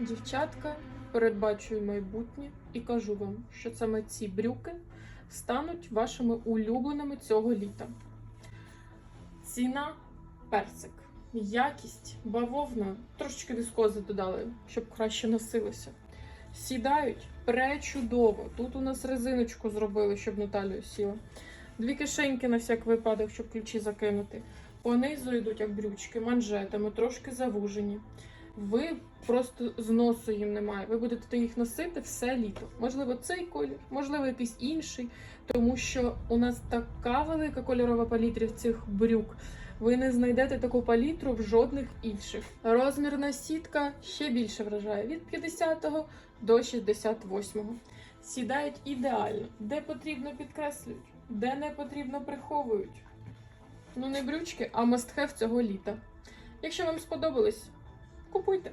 дівчатка, передбачую майбутнє і кажу вам, що саме ці брюки стануть вашими улюбленими цього літа. Ціна персик. Якість бавовна, трошечки віскози додали, щоб краще носилося. Сідають пречудово. Тут у нас резиночку зробили, щоб на талію сіла. Дві кишеньки на всяк випадок, щоб ключі закинути. Понизу йдуть як брючки, манжетами, трошки завужені. Ви просто зносу їм немає. Ви будете їх носити все літо. Можливо, цей колір, можливо, якийсь інший, тому що у нас така велика кольорова палітря в цих брюк. Ви не знайдете таку палітру в жодних інших. Розмірна сітка ще більше вражає від 50 до 68. Сідають ідеально, де потрібно підкреслюють, де не потрібно приховують. Ну не брючки, а мастхев цього літа. Якщо вам сподобалось, купуйте.